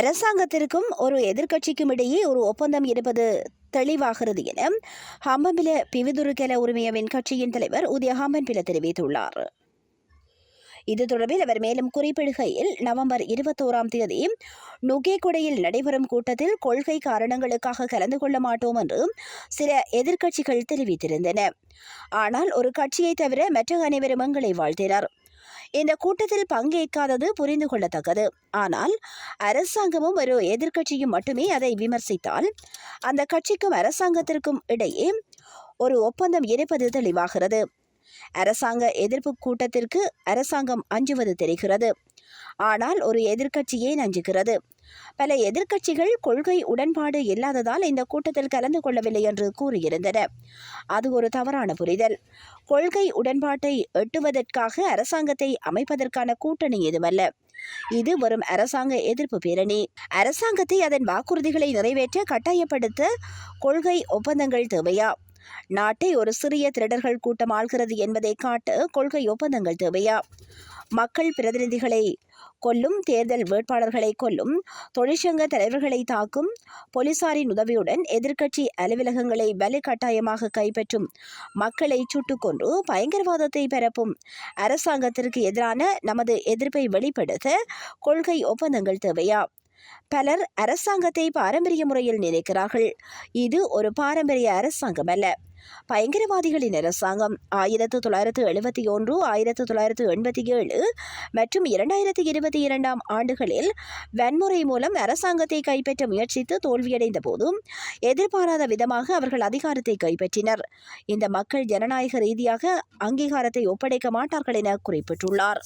அரசாங்கத்திற்கும் ஒரு எதிர்க்கட்சிக்கும் இடையே ஒரு ஒப்பந்தம் இருப்பது தெளிவாகிறது என ஹம்பம்பில பிவிதுருகெல உரிமையவின் கட்சியின் தலைவர் உதய ஹம்பன்பில தெரிவித்துள்ளார். இது தொடர்பில் அவர் மேலும் குறிப்பிடுகையில் நவம்பர் இருபத்தோராம் தேதி நுகேகொடையில் நடைபெறும் கூட்டத்தில் கொள்கை காரணங்களுக்காக கலந்து கொள்ள மாட்டோம் என்று சில எதிர்க்கட்சிகள் தெரிவித்திருந்தன. ஆனால் ஒரு கட்சியை தவிர மற்ற அனைவரும் எங்களை வாழ்த்தினர். இந்த கூட்டத்தில் பங்கேற்காதது புரிந்து கொள்ளத்தக்கது. ஆனால் அரசாங்கமும் ஒரு எதிர்க்கட்சியும் மட்டுமே அதை விமர்சித்தால் அந்த கட்சிக்கும் அரசாங்கத்திற்கும் இடையே ஒரு ஒப்பந்தம் இருப்பது தெளிவாகிறது. அரசாங்க எதிர்ப்பு கூட்டத்திற்கு அரசாங்கம் அஞ்சுவது தெரிகிறது. ஆனால் ஒரு எதிர்க்கட்சியே நஞ்சுகிறது. பல எதிர்க்கட்சிகள் கொள்கை உடன்பாடு இல்லாததால் இந்த கூட்டத்தில் கலந்து கொள்ளவில்லை என்று கூறியிருந்தன அது ஒரு தவறான புரிதல். கொள்கை உடன்பாட்டை எட்டுவதற்காக அரசாங்கத்தை அமைப்பதற்கான கூட்டணி எதுவல்ல. இது வரும் அரசாங்க எதிர்ப்பு பேரணி. அரசாங்கத்தை அதன் வாக்குறுதிகளை நிறைவேற்ற கட்டாயப்படுத்த கொள்கை ஒப்பந்தங்கள் தேவையா? நாட்டை ஒரு சிறிய திருடர்கள் கூட்டம் ஆள்கிறது என்பதை காட்ட கொள்கை ஒப்பந்தங்கள் தேவையா? மக்கள் பிரதிநிதிகளை கொல்லும் தேர்தல் வேட்பாளர்களை கொல்லும் தொழிற்சங்க தலைவர்களை தாக்கும் போலீசாரின் உதவியுடன் எதிர்க்கட்சி அலுவலகங்களை வலுக்கட்டாயமாக கைப்பற்றும் மக்களை சுட்டுக் கொன்று பயங்கரவாதத்தை பரப்பும் அரசாங்கத்திற்கு எதிரான நமது எதிர்ப்பை வெளிப்படுத்த கொள்கை ஒப்பந்தங்கள் தேவையா? பலர் அரசாங்கத்தை பாரம்பரிய முறையில் நினைக்கிறார்கள். இது ஒரு பாரம்பரிய அரசாங்கம் அல்ல பயங்கரவாதிகளின் அரசாங்கம் ஆயிரத்து தொள்ளாயிரத்து எழுபத்தி ஒன்று ஆயிரத்து தொள்ளாயிரத்து எண்பத்தி ஏழு மற்றும் இரண்டாயிரத்தி இருபத்தி இரண்டாம் ஆண்டுகளில் வன்முறை மூலம் அரசாங்கத்தை கைப்பற்ற முயற்சித்து தோல்வியடைந்த போதும் எதிர்பாராத விதமாக அவர்கள் அதிகாரத்தை கைப்பற்றினர். இந்த மக்கள் ஜனநாயக ரீதியாக அங்கீகாரத்தை ஒப்படைக்க மாட்டார்கள் என குறிப்பிட்டுள்ளார்.